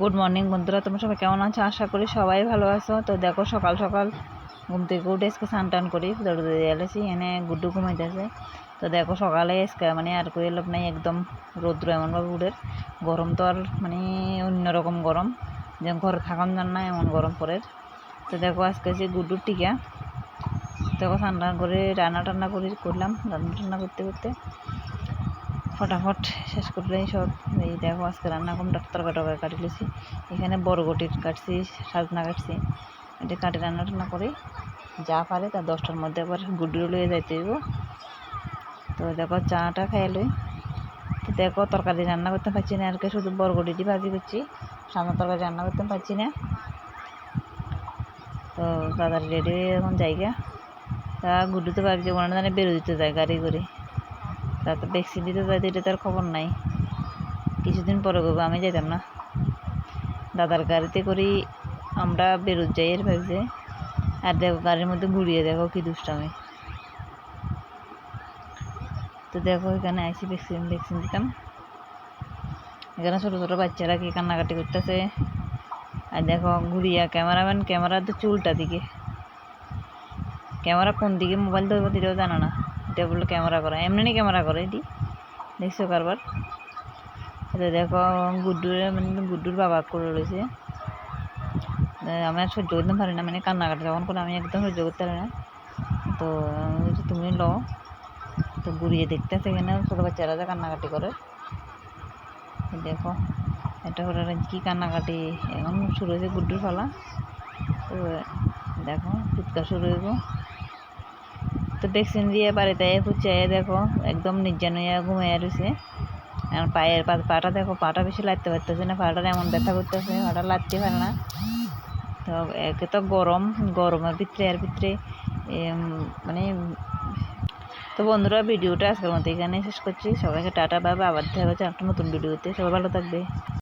Good morning বন্ধুরা, তোমরা সবাই কেমন আছো? আশা করি সবাই ভালো আছো। তো দেখো, সকাল সকাল ঘুম থেকে উঠে আজকে স্নান টান করি দৌড়ে এনে গুড্ডু ঘুমাইতেছে। তো দেখো, সকালে আজকে মানে আর কই লাভ নাই, একদম রৌদ্র এমনভাবে উঠে। গরম তো আর মানে অন্যরকম গরম যেমন ঘরে থাকান যান না এমন গরম পরে তো দেখো, আজকে যে গুড্ডুর টিকা, দেখো স্নান টান করে রান্না টান্না করে করলাম রান্না টান্না করতে করতে। ফটাফট শেষ করলে সব এই দেখো আজকে রান্না কম তরকা টরকা কাটি লিছি এখানে বরগটির কাটছি, সাজনা কাটছি। এটা কাটে রান্না টান্না করে, যা পারে তা দশটার মধ্যে আবার গুড্ডুরে লয়ে যাইতে হইব। তো দেখো চাটা খাই লই। তো দেখো তরকারি রান্না করতে পারছি না, আর কি শুধু বরগটিটি ভাজি করছি। সামনে তরকারি রান্না করতে পারছি না। তো তাড়াতাড়ি রেডি এখন জায়গা। তা গুড্ডু তো ভাবছি ওনারা জানে বেরো দিতে যায় গাড়ি করে। তারপর ভ্যাকসিন দিতে যাই এটা তার খবর নাই। কিছুদিন পরে করব আমি যেতাম না। দাদার গাড়িতে করি আমরা বেরোত যাই এর ভাবছে আর দেখো গাড়ির মধ্যে ঘুরিয়ে দেখো কি দুষ্টামি। তো দেখো এখানে আইসি ভ্যাকসিন ভ্যাকসিন দিতাম। এখানে ছোটো ছোটো বাচ্চারা কি কান্নাকাটি করতেছে। আর দেখো ঘুরিয়া ক্যামেরাম্যান ক্যামেরা তো চুলটা দিকে। ক্যামেরা কোন দিকে, মোবাইল ধরবো দিলেও জানো না। বলল ক্যামেরা করা এমনি ক্যামেরা করে এটি দেখছ কারবার? এটা দেখো, গুড্ডুর মানে গুড্ডুর বাবা করে রয়েছে। আমি আর সহ্য করতে পারি না মানে কান্নাকাটি যখন করে আমি একদম সহ্য করতে পারি না। তো তুমি লো তো ঘুরিয়ে দেখতে সেখানে ছোটো বাচ্চারা যা কান্নাকাটি করে। দেখো, এটা করে কি কান্নাকাটি। এখন শুরু হয়েছে গুড্ডুর ফলা তো, দেখো চিৎকার শুরু হইব। তো ভ্যাকসিন দিয়ে বাড়িতে ফুচাইয়ে দেখো, একদম নির্জন হইয়া ঘুমাইয়া রয়েছে আর পায়ের পা পাটা দেখো, পাটা বেশি লাগতে পারতেছে না পাটা এমন ব্যথা করতেছে, পাটা লাগতে পারে না। তো একে তো গরম, গরমের ভিতরে এর ভিতরে মানে তো বন্ধুরা, ভিডিওটা আজকের মতো এখানে শেষ করছি। সবাইকে টাটা বাবা আবার দেখা হচ্ছে একটা নতুন ভিডিওতে। সবাই ভালো থাকবে।